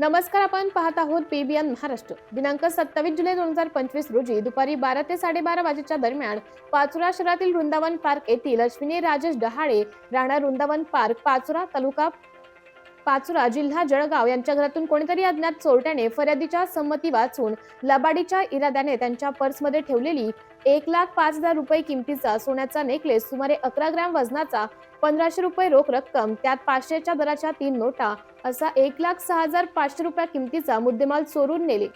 नमस्कार आपण पाहत आहोत पीबीएन महाराष्ट्र. दिनांक सत्तावीस जुलै दोन हजार पंचवीस रोजी दुपारी बारा ते साडेबारा वाजेच्या दरम्यान पाचोरा शहरातील वृंदावन पार्क येथील अश्विनी राजेश डहाळे राहणार वृंदावन पार्क पाचोरा तालुका पाचोरा जिल्हा जळगाव यांच्या घरातून कोणीतरी अज्ञात चोरट्याने फर्यादीच्या संमती वाचून लबाडीच्या इराद्याने त्यांच्या पर्समध्ये ठेवलेली एक लाख पाच हजार रुपये किमतीचा सोन्याचा नेकलेस सुमारे अकरा ग्रॅम वजनाचा पंधराशे रुपये रोख रक्कम त्यात पाचशेच्या दराच्या तीन नोटा असा एक लाख सहा हजार पाचशे रुपया किमतीचा मुद्देमाल चोरून नेले.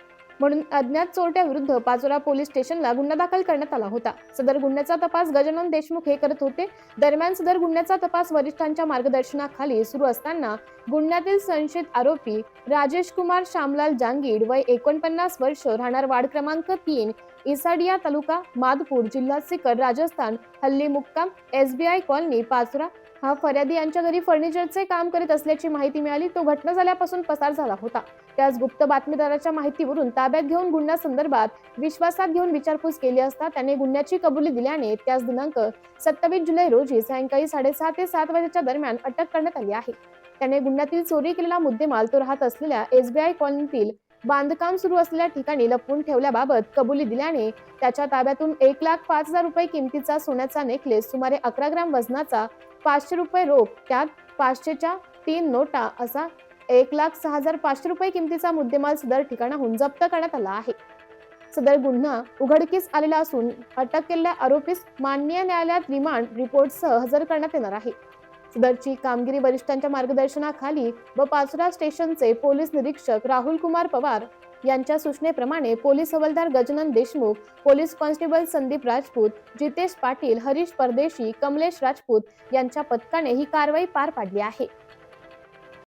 म्हणून अज्ञात चोरट्याविरुद्ध पाचोरा पोलीस स्टेशनला गुन्हा दाखल करण्यात आला होता. सदर गुन्ह्याचा तपास गजानन देशमुख हे करत होते. दरम्यान सदर गुन्ह्याचा तपास वरिष्ठांच्या मार्गदर्शनाखाली सुरू असताना गुन्ह्यातील संशयित आरोपी राजेश कुमार श्यामलाल जांगीड वय एकोणपन्नास वर्ष राहणार वार्ड क्रमांक तीन इसाडिया तालुका माधपूर जिल्हा सिकर राजस्थान हल्ली मुक्काम एसबीआय कॉलनी पाचोरा हा फर्यादी यांच्या घरी फर्निचरचे काम करीत असल्याची माहिती मिळाली. तो घटना झाल्यापासून पसार झाला होता. त्याच गुप्त बातमीदाराच्या माहितीवरून ताब्यात घेऊन गुन्ह्यासंदर्भात विश्वासात घेऊन विचारपूस केली असता त्याने गुन्ह्याची कबुली दिल्याने त्याच दिनांक सत्तावीस जुलै रोजी सायंकाळी साडेसहा ते सात वाजेच्या दरम्यान अटक करण्यात आली आहे. त्याने गुन्ह्यातील चोरी केलेला मुद्देमाल तो राहत असलेल्या एसबीआय कॉलनीतील बांधकाम सुरू असलेल्या ठिकाणी लपवून ठेवल्याबाबत कबुली दिल्याने त्याच्या ताब्यातून एक लाख पाच हजार रुपये किमतीचा सोन्याचा नेकलेस सुमारे अकरा ग्राम वजनाचा पाचशे रुपये रोख त्यात पाचशेच्या तीन नोटा असा एक लाख सहा हजार पाचशे रुपये किमतीचा मुद्देमाल सदर ठिकाणाहून जप्त करण्यात आला आहे. सदर गुन्हा उघडकीस आलेला असून अटक केलेल्या आरोपीस माननीय न्यायालयात रिमांड रिपोर्टसह हजर करण्यात येणार आहे. सदरची कामगिरी वरिष्ठांच्या मार्गदर्शनाखाली व पाचोरा स्टेशनचे पोलीस निरीक्षक राहुल कुमार पवार यांच्या सूचनेप्रमाणे पोलीस हवालदार गजानन देशमुख पोलीस कॉन्स्टेबल संदीप राजपूत जितेश पाटील हरीश परदेशी कमलेश राजपूत यांच्या पथकाने ही कारवाई पार पाडली आहे.